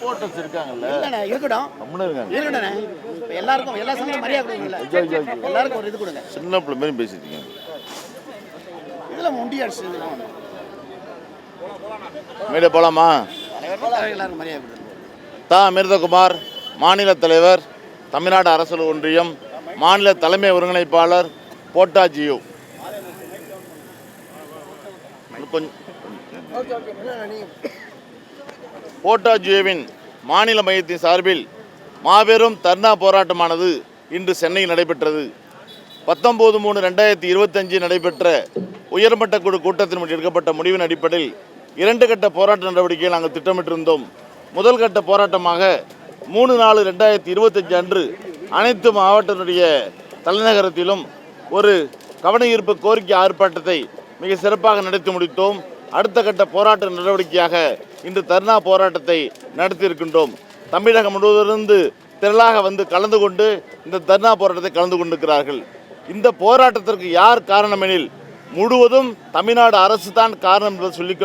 Supporters இருக்காங்கல்ல? இல்லைண்ணே இருக்கட்டும். நம்மளும் இருக்காங்க. இருக்கட்டும்ண்ணே. இப்போ எல்லாருக்கும் எல்லா சங்கமும் மரியாதை கொடுங்கல்ல. எல்லாருக்கும் ஒரு இது கொடுங்க. சின்ன பிள்ளை மாதிரி பேசிட்டு இருக்கீங்க இதில் முண்டி அடிச்சு இதெல்லாம் ஒண்ணு. மேடை போலாமா? தலைவர்கள் எல்லாருக்கும் மரியாதை கொடுங்க. தா. அமிர்தகுமார் மாநில தலைவர் தமிழ்நாடு அரசு ஒன்றியம் மாநில தலைமை ஒருங்கிணைப்பாளர் போட்டாஜியோ கொஞ்சம் போட்டாஜியோவின் மாநில மையத்தின் சார்பில் மாபெரும் தர்ணா போராட்டமானது இன்று சென்னையில் நடைபெற்றது. பத்தொம்போது மூணு ரெண்டாயிரத்தி இருபத்தஞ்சு நடைபெற்ற உயர்மட்ட குழு கூட்டத்தின் முடிவு எடுக்கப்பட்ட முடிவின் அடிப்படையில் இரண்டு கட்ட போராட்ட நடவடிக்கையை நாங்கள் திட்டமிட்டிருந்தோம். முதல் கட்ட போராட்டமாக மூணு நாலு ரெண்டாயிரத்தி இருபத்தஞ்சு அன்று அனைத்து மாவட்டத்தினுடைய தலைநகரத்திலும் ஒரு கவன ஈர்ப்பு கோரிக்கை ஆர்ப்பாட்டத்தை மிக சிறப்பாக நடத்தி முடித்தோம். அடுத்த கட்ட போராட்ட நடவடிக்கையாக இன்று தர்ணா போராட்டத்தை நடத்தியிருக்கின்றோம். தமிழகம் முழுவதிலிருந்து திரளாக வந்து கலந்து கொண்டு இந்த தர்ணா போராட்டத்தை கலந்து கொண்டிருக்கிறார்கள். இந்த போராட்டத்திற்கு யார் காரணமெனில் முழுவதும் தமிழ்நாடு அரசு தான் காரணம் என்பதை சொல்லிக்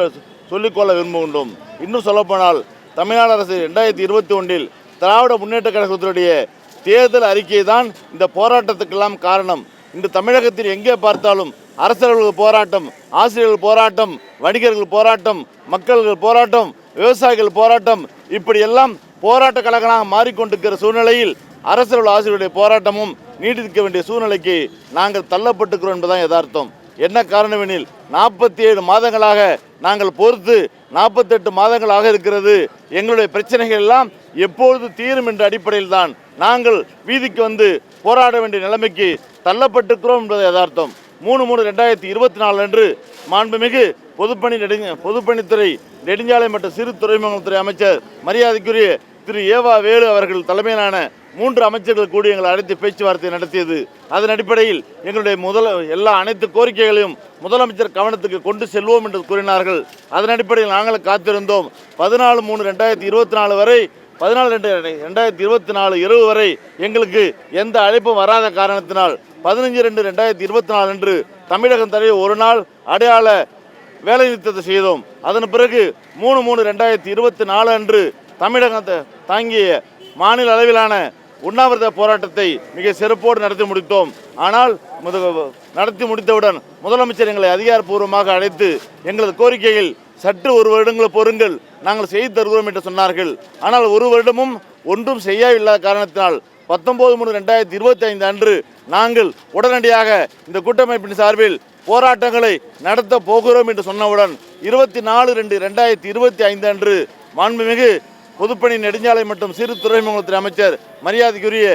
சொல்லிக்கொள்ள விரும்புகின்றோம். இன்னும் சொல்லப்போனால் தமிழ்நாடு அரசு ரெண்டாயிரத்தி இருபத்தி ஒன்றில் திராவிட முன்னேற்ற கழகத்தினுடைய தேர்தல் அறிக்கை தான் இந்த போராட்டத்துக்கெல்லாம் காரணம். இன்று தமிழகத்தில் எங்கே பார்த்தாலும் அரசர்கள் போராட்டம் ஆசிரியர்கள் போராட்டம் வணிகர்கள் போராட்டம் மக்கள்கள் போராட்டம் விவசாயிகள் போராட்டம் இப்படியெல்லாம் போராட்ட கழகமாக மாறிக்கொண்டிருக்கிற சூழ்நிலையில் அரசர்கள் ஆசிரியருடைய போராட்டமும் நீடிக்க வேண்டிய சூழ்நிலைக்கு நாங்கள் தள்ளப்பட்டுக்கிறோம் என்பதுதான் யதார்த்தம். என்ன காரணமெனில் நாற்பத்தி ஏழு மாதங்களாக நாங்கள் பொறுத்து நாற்பத்தெட்டு மாதங்களாக இருக்கிறது. எங்களுடைய பிரச்சனைகள் எல்லாம் எப்பொழுது தீரும் என்ற அடிப்படையில் தான் நாங்கள் வீதிக்கு வந்து போராட வேண்டிய நிலைமைக்கு தள்ளப்பட்டிருக்கிறோம் என்பது யதார்த்தம். மூணு மூணு ரெண்டாயிரத்தி இருபத்தி நாலு அன்று மாண்புமிகு பொதுப்பணி நெடுஞ்ச பொதுப்பணித்துறை நெடுஞ்சாலை மற்றும் சிறு துறைமுகத்துறை அமைச்சர் மரியாதைக்குரிய திரு ஏவா வேலு அவர்கள் தலைமையிலான மூன்று அமைச்சர்கள் கூடி எங்களை அழைத்து பேச்சுவார்த்தை நடத்தியது. அதன் அடிப்படையில் எங்களுடைய முதல் எல்லா அனைத்து கோரிக்கைகளையும் முதலமைச்சர் கவனத்துக்கு கொண்டு செல்வோம் என்று கூறினார்கள். அதன் அடிப்படையில் நாங்கள் காத்திருந்தோம். பதினாலு மூணு ரெண்டாயிரத்தி இருபத்தி நாலு வரை பதினாலு ரெண்டு ரெண்டாயிரத்தி இருபத்தி நாலு இரவு வரை எங்களுக்கு எந்த அழைப்பும் வராத காரணத்தினால் பதினஞ்சு ரெண்டு ரெண்டாயிரத்தி இருபத்தி நாலு அன்று தமிழகம் தடவை ஒரு நாள் அடையாள வேலை நிறுத்தத்தை செய்தோம். அதன் பிறகு மூணு மூணு ரெண்டாயிரத்தி இருபத்தி நாலு அன்று தமிழகத்தை தாங்கிய மாநில அளவிலான உண்ணாவிரத போராட்டத்தை மிக சிறப்போடு நடத்தி முடித்தோம். ஆனால் நடத்தி முடித்தவுடன் முதலமைச்சர் எங்களை அதிகாரப்பூர்வமாக அழைத்து எங்களது கோரிக்கையில் சற்று ஒரு வருடங்களை பொறுங்கள். நாங்கள் செய்து தருகிறோம் என்று சொன்னார்கள். ஆனால் ஒரு வருடமும் ஒன்றும் செய்யவில்லாத காரணத்தினால் பத்தொன்பது மூணு ரெண்டாயிரத்தி இருபத்தி ஐந்து அன்று நாங்கள் உடனடியாக இந்த கூட்டமைப்பின் சார்பில் போராட்டங்களை நடத்த போகிறோம் என்று சொன்னவுடன் இருபத்தி நாலு ரெண்டு ரெண்டாயிரத்தி இருபத்தி ஐந்து அன்று மாண்புமிகு பொதுப்பணி நெடுஞ்சாலை மற்றும் சிறு துறைமுகத்துறை அமைச்சர் மரியாதைக்குரிய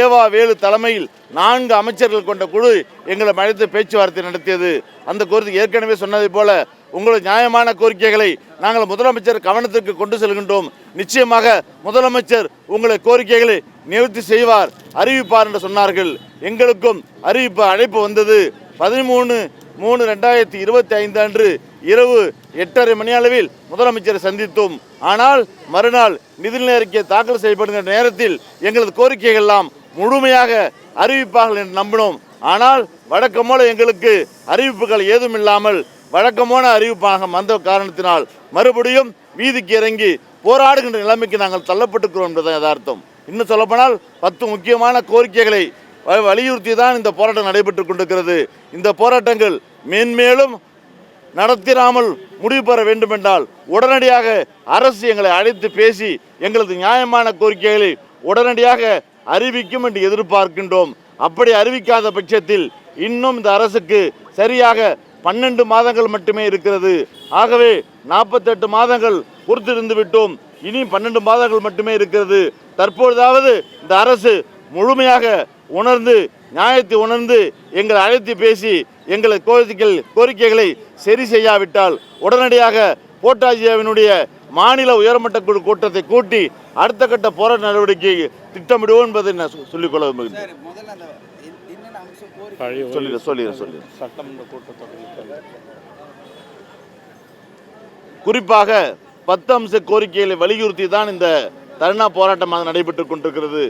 ஏவா வேலு தலைமையில் நான்கு அமைச்சர்கள் கொண்ட குழு எங்களை அழைத்து பேச்சுவார்த்தை நடத்தியது. அந்த கோரிக்கை ஏற்கனவே சொன்னதை போல உங்களது நியாயமான கோரிக்கைகளை நாங்கள் முதலமைச்சர் கவனத்திற்கு கொண்டு செல்கின்றோம். நிச்சயமாக முதலமைச்சர் உங்களை கோரிக்கைகளை நிவர்த்தி செய்வார் அறிவிப்பார் என்று சொன்னார்கள். எங்களுக்கும் அறிவிப்பு அழைப்பு வந்தது. பதிமூணு மூணு ரெண்டாயிரத்தி இருபத்தி ஐந்து அன்று இரவு எட்டரை மணி அளவில் முதலமைச்சரை சந்தித்தோம். ஆனால் மறுநாள் நிதிநிலை அறிக்கை தாக்கல் செய்யப்படுகிற நேரத்தில் எங்களது கோரிக்கைகள் எல்லாம் முழுமையாக அறிவிப்பார்கள் என்று நம்பினோம். ஆனால் வழக்கமோல எங்களுக்கு அறிவிப்புகள் ஏதும் இல்லாமல் வழக்கமான அறிவிப்பாக வந்த காரணத்தினால் மறுபடியும் வீதிக்கு இறங்கி போராடுகின்ற நிலைமைக்கு நாங்கள் தள்ளப்பட்டுக்கிறோம் என்பது யதார்த்தம். இன்னும் சொல்லப்போனால் பத்து முக்கியமான கோரிக்கைகளை வ- வலியுறுத்தி தான் இந்த போராட்டம் நடைபெற்று கொண்டிருக்கிறது. இந்த போராட்டங்கள் மேன்மேலும் நடத்திடாமல் முடிவு பெற வேண்டுமென்றால் உடனடியாக அரசு எங்களை அழைத்து பேசி எங்களது நியாயமான கோரிக்கைகளை உடனடியாக அறிவிக்கும் என்று எதிர்பார்க்கின்றோம். அப்படி அறிவிக்காத பட்சத்தில் இன்னும் இந்த அரசுக்கு சரியாக பன்னெண்டு மாதங்கள் மட்டுமே இருக்கிறது. ஆகவே நாற்பத்தெட்டு மாதங்கள் கொடுத்திருந்து விட்டோம். இனி பன்னெண்டு மாதங்கள் மட்டுமே இருக்கிறது. தற்பொழுதாவது இந்த அரசு முழுமையாக உணர்ந்து நியாயத்தை உணர்ந்து எங்களை அழைத்து பேசி எங்களை கோரிக்கைகள் கோரிக்கைகளை சரி செய்யாவிட்டால் உடனடியாக போட்டாஜியாவினுடைய மாநில உயர்மட்ட குழு கூட்டத்தை கூட்டி அடுத்த கட்ட போராட்ட நடவடிக்கை திட்டமிடுவோம் என்பதை நான் சொல்லிக்கொள்ள விரும்புகிறேன். சொல்லிடுறேன் சொல்லிடுறேன் சொல்லிடுறேன் சட்டமன்ற கூட்டத்தொடர். குறிப்பாக பத்து அம்ச கோரிக்கைகளை வலியுறுத்தி தான் இந்த தர்ணா போராட்டமாக நடைபெற்று கொண்டிருக்கிறது.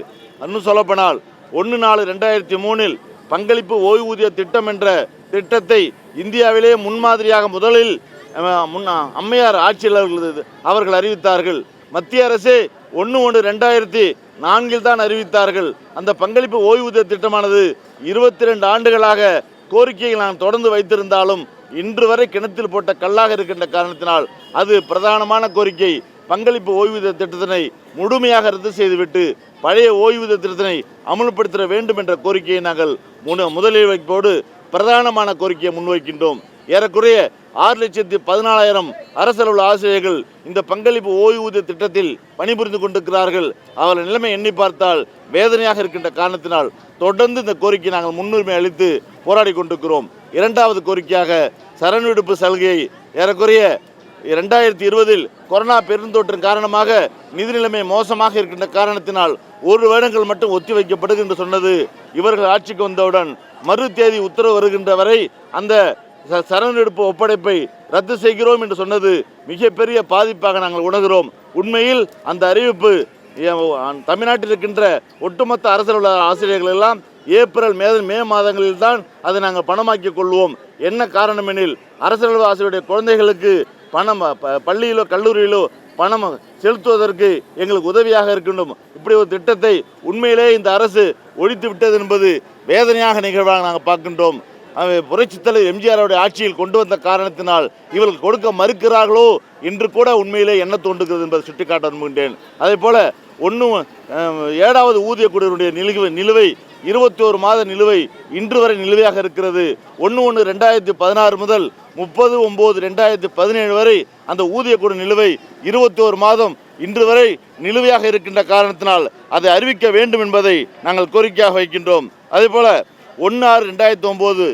இன்னும் சொல்லப்போனால் ஒன்று நாலு ரெண்டாயிரத்தி மூணில் பங்களிப்பு ஓய்வூதிய திட்டம் என்ற திட்டத்தை இந்தியாவிலே முன்மாதிரியாக முதலில் அஹ், முன் அம்மையார் ஆட்சியாளர்கள் அவர்கள் அறிவித்தார்கள். மத்திய அரசு ஒன்று ஒன்று ரெண்டாயிரத்தி நான்கில் தான் அறிவித்தார்கள். அந்த பங்களிப்பு ஓய்வூதிய திட்டமானது இருபத்தி ரெண்டு ஆண்டுகளாக கோரிக்கையை நான் தொடர்ந்து வைத்திருந்தாலும் இன்று வரை கிணத்தில் போட்ட கல்லாக இருக்கின்ற காரணத்தினால் அது பிரதானமான கோரிக்கை. பங்களிப்பு ஓய்வூதிய திட்டத்தினை முழுமையாக ரத்து செய்துவிட்டு பழைய ஓய்வூதிய திட்டத்தினை அமல்படுத்த வேண்டும் என்ற கோரிக்கையை நாங்கள் முதலில் வைப்போடு பிரதானமான கோரிக்கையை முன்வைக்கின்றோம். ஏறக்குறைய ஆறு லட்சத்தி பதினாலாயிரம் அரசலுள்ள ஆசிரியர்கள் இந்த பங்களிப்பு ஓய்வூதிய திட்டத்தில் பணிபுரிந்து கொண்டிருக்கிறார்கள். அவர்கள் நிலைமை எண்ணி பார்த்தால் வேதனையாக இருக்கின்ற காரணத்தினால் தொடர்ந்து இந்த கோரிக்கை நாங்கள் முன்னுரிமை அளித்து போராடி கொண்டிருக்கிறோம். இரண்டாவது கோரிக்கையாக சரண் சலுகையை ஏறக்குறைய இரண்டாயிரத்தி இருபதில் கொரோனா பெருந்தொற்றின் காரணமாக நிதி நிலைமை மோசமாக இருக்கின்ற காரணத்தினால் ஒரு வருடங்கள் மட்டும் ஒத்திவைக்கப்படுகிறது என்று சொன்னது இவர்கள் ஆட்சிக்கு வந்தவுடன் மறு தேதி உத்தரவு வருகின்ற வரை அந்த ச- சரணெடுப்பு ஒப்படைப்பை ரத்து செய்கிறோம் என்று சொன்னது மிகப்பெரிய பாதிப்பாக நாங்கள் உணர்கிறோம். உண்மையில் அந்த அறிவிப்பு தமிழ்நாட்டில் இருக்கின்ற ஒட்டுமொத்த அரசியல் உள்ள ஆசிரியர்கள் எல்லாம் ஏப்ரல் மே மே மாதங்களில் தான் அதை நாங்கள் பணமாக்கிக் கொள்வோம். என்ன காரணம் எனில் அரசியல் ஆசிரியருடைய குழந்தைகளுக்கு பணம் பள்ளியிலோ கல்லூரியிலோ பணம் செலுத்துவதற்கு எங்களுக்கு உதவியாக இருக்கின்றோம். இப்படி ஒரு திட்டத்தை உண்மையிலே இந்த அரசு ஒழித்து விட்டது என்பது வேதனையாக நிகழ்வாக நாங்கள் பார்க்கின்றோம். அவை புரட்சித் தலைவர் எம்ஜிஆருடைய ஆட்சியில் கொண்டு வந்த காரணத்தினால் இவர்கள் கொடுக்க மறுக்கிறார்களோ என்று கூட உண்மையிலே என்ன தோன்றுகிறது என்பதை சுட்டிக்காட்ட விரும்புகின்றேன். அதே போல ஒன்று ஏழாவது ஊதிய குழுவினுடைய நிலுவை நிலுவை இருபத்தி ஒரு மாத நிலுவை இன்று வரை நிலுவையாக இருக்கிறது. ஒன்று ஒன்று ரெண்டாயிரத்தி பதினாறு முதல் முப்பது ஒம்பது ரெண்டாயிரத்தி பதினேழு வரை அந்த ஊதிய குழு நிலுவை இருபத்தி ஒரு மாதம் இன்று வரை நிலுவையாக இருக்கின்ற காரணத்தினால் அதை அறிவிக்க வேண்டும் என்பதை நாங்கள் கோரிக்கையாக வைக்கின்றோம். அதே போல ஒன்று ஆறு ரெண்டாயிரத்தி ஒம்பது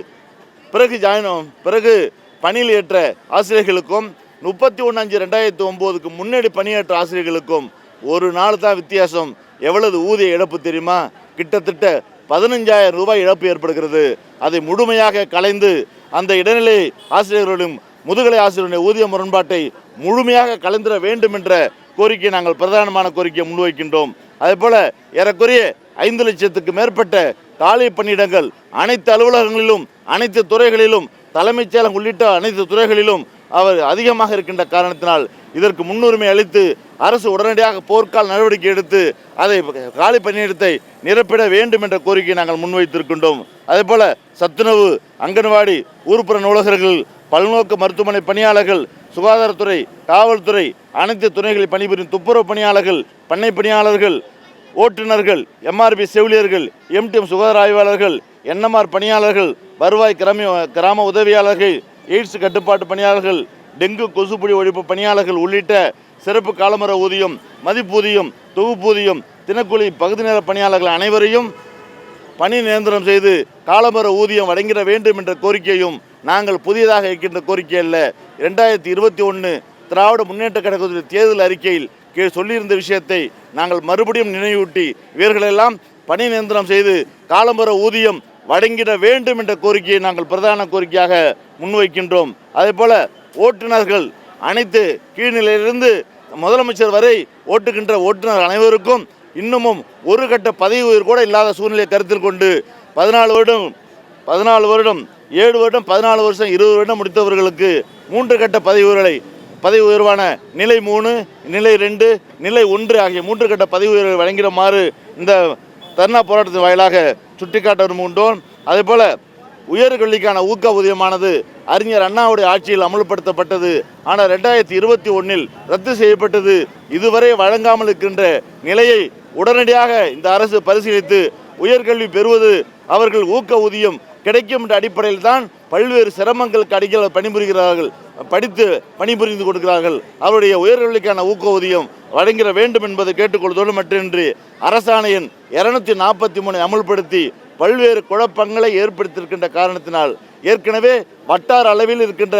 பிறகு ஜாயின் பிறகு பணியில் ஏற்ற ஆசிரியர்களுக்கும் முப்பத்தி ஒன்று அஞ்சு ரெண்டாயிரத்தி ஒம்போதுக்கு முன்னாடி பணியேற்ற ஆசிரியர்களுக்கும் ஒரு நாள் தான் வித்தியாசம். எவ்வளவு ஊதிய இழப்பு தெரியுமா? கிட்டத்தட்ட பதினஞ்சாயிரம் ரூபாய் இழப்பு ஏற்படுகிறது. அதை முழுமையாக கலைந்து அந்த இடைநிலை ஆசிரியர்களும் முதுகலை ஆசிரியருடைய ஊதிய முரண்பாட்டை முழுமையாக கலைந்திட வேண்டும் என்ற கோரிக்கையை நாங்கள் பிரதானமான கோரிக்கையை முன்வைக்கின்றோம். அதேபோல ஏறக்குறைய ஐந்து லட்சத்துக்கு மேற்பட்ட காலி பணியிடங்கள் அனைத்து அலுவலகங்களிலும் அனைத்து துறைகளிலும் தலைமைச் செயலகம் உள்ளிட்ட அனைத்து துறைகளிலும் அவர் அதிகமாக இருக்கின்ற காரணத்தினால் இதற்கு முன்னுரிமை அளித்து அரசு உடனடியாக போர்க்கால நடவடிக்கை எடுத்து அதை காலி பணியிடத்தை நிரப்பிட வேண்டும் என்ற கோரிக்கையை நாங்கள் முன்வைத்திருக்கின்றோம். அதேபோல சத்துணவு அங்கன்வாடி ஊர்ப்புற நூலகர்கள் பல்நோக்கு மருத்துவமனை பணியாளர்கள் சுகாதாரத்துறை காவல்துறை அனைத்து துறைகளில் பணிபுரியும் துப்புரவு பணியாளர்கள் பண்ணை பணியாளர்கள் ஓட்டுநர்கள் எம்ஆர்பி செவிலியர்கள் எம்டிஎம் சுகாதார ஆய்வாளர்கள் என்எம்ஆர் பணியாளர்கள் வருவாய் கிராம கிராம உதவியாளர்கள் எய்ட்ஸ் கட்டுப்பாட்டு பணியாளர்கள் டெங்கு கொசுப்பிடி ஒழிப்பு பணியாளர்கள் உள்ளிட்ட சிறப்பு காலமர ஊதியம் மதிப்பூதியம் தொகுப்பூதியம் தினக்கூலி பகுதி நேர பணியாளர்கள் அனைவரையும் பணி நிரந்தரம் செய்து காலமர ஊதியம் வழங்கிட வேண்டும் என்ற கோரிக்கையும் நாங்கள் புதியதாக இருக்கின்ற கோரிக்கை அல்ல. ரெண்டாயிரத்தி இருபத்தி ஒன்று திராவிட முன்னேற்ற கழகத்துடைய தேர்தல் அறிக்கையில் கீழ் சொல்லியிருந்த விஷயத்தை நாங்கள் மறுபடியும் நினைவூட்டி இவர்களெல்லாம் பணி நிரந்தரம் செய்து காலம்பர ஊதியம் வழங்கிட வேண்டும் என்ற கோரிக்கையை நாங்கள் பிரதான கோரிக்கையாக முன்வைக்கின்றோம். அதே போல ஓட்டுநர்கள் அனைத்து கீழ்நிலையிலிருந்து முதலமைச்சர் வரை ஓட்டுகின்ற ஓட்டுநர் அனைவருக்கும் இன்னமும் ஒரு கட்ட பதவி உயர் கூட இல்லாத சூழ்நிலையை கருத்தில் கொண்டு பதினாலு வருடம் பதினாலு வருடம் ஏழு வருடம் பதினாலு வருஷம் இருபது வருடம் முடித்தவர்களுக்கு மூன்று கட்ட பதவி உயர்வுகளை பதவி உயர்வான நிலை மூணு நிலை ரெண்டு நிலை ஒன்று ஆகிய மூன்று கட்ட பதவி உயர்வை வழங்கிடுமாறு இந்த தர்ணா போராட்டத்தின் வாயிலாக சுட்டிக்காட்ட விரும்புகின்றோம். அதேபோல் உயர்கல்விக்கான ஊக்க ஊதியமானது அறிஞர் அண்ணாவுடைய ஆட்சியில் அமல்படுத்தப்பட்டது. ஆனால் ரெண்டாயிரத்தி இருபத்தி ஒன்றில் ரத்து செய்யப்பட்டது. இதுவரை வழங்காமல் இருக்கின்ற நிலையை உடனடியாக இந்த அரசு பரிசீலித்து உயர்கல்வி பெறுவது அவர்கள் ஊக்க ஊதியம் கிடைக்கும் என்ற அடிப்படையில் தான் பல்வேறு சிரமங்களுக்கு அடிக்கல பணிபுரிகிறார்கள். படித்து பணிபுரிந்து கொடுக்கிறார்கள் அவருடைய உயர்கல்விக்கான ஊக்க ஊதியம் வழங்கிட வேண்டும் என்பதை கேட்டுக்கொள்வதோடு மட்டுமின்றி அரசாணையின் இருநூத்தி நாற்பத்தி மூணை அமுல்படுத்தி பல்வேறு குழப்பங்களை ஏற்படுத்தியிருக்கின்ற காரணத்தினால் ஏற்கனவே வட்டார அளவில் இருக்கின்ற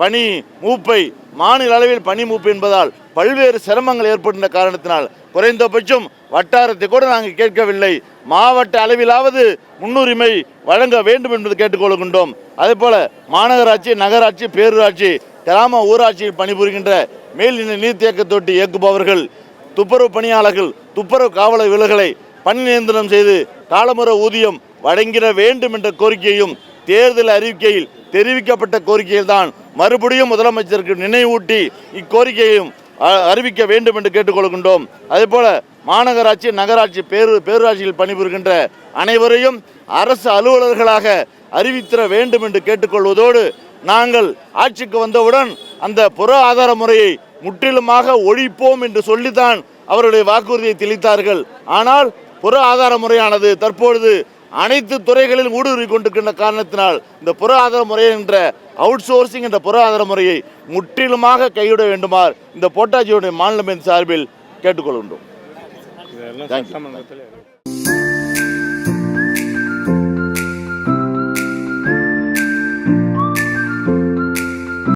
பனி மூப்பை மாநில அளவில் பனி மூப்பு என்பதால் பல்வேறு சிரமங்கள் ஏற்படுகின்ற காரணத்தினால் குறைந்தபட்சம் வட்டாரத்தை கூட நாங்கள் கேட்கவில்லை. மாவட்ட அளவிலாவது முன்னுரிமை வழங்க வேண்டும் என்பது கேட்டுக்கொள்கின்றோம். அதே போல மாநகராட்சி நகராட்சி பேரூராட்சி கிராம ஊராட்சியில் பணிபுரிகின்ற மேல்நிலை நீர்த்தேக்க தொட்டி இயக்குபவர்கள் துப்புரவு பணியாளர்கள் துப்புரவு காவலர் விலகலை பணி நியந்திரம் செய்து காலமுறை ஊதியம் வழங்கிட வேண்டும் என்ற கோரிக்கையும் தேர்தல் அறிவிக்கையில் தெரிவிக்கப்பட்ட கோரிக்கையில் தான் மறுபடியும் முதலமைச்சருக்கு நினைவூட்டி இக்கோரிக்கையையும் அ- அறிவிக்க வேண்டும் என்று கேட்டுக்கொள்கின்றோம் அதேபோல மாநகராட்சி நகராட்சி பேரு பேரூராட்சியில் பணிபுரிகின்ற அனைவரையும் அரசு அலுவலர்களாக அறிவித்திட வேண்டும் என்று கேட்டுக்கொள்வதோடு நாங்கள் ஆட்சிக்கு வந்தவுடன் அந்த புற ஆதார முறையை முற்றிலுமாக ஒழிப்போம் என்று சொல்லித்தான் அவருடைய வாக்குறுதியை தெளித்தார்கள். ஆனால் புற ஆதார முறையானது தற்பொழுது அனைத்து துறைகளிலும் ஊடுருவி கொண்டிருக்கின்ற காரணத்தினால் இந்த புற ஆதார முறை என்ற அவுட் சோர்சிங் என்ற புற ஆதார முறையை முற்றிலுமாக கைவிட வேண்டுமாறு இந்த போட்டாஜியுடைய மாநிலத்தின் சார்பில் கேட்டுக்கொள்கின்றோம். சட்டமன்றத்தில்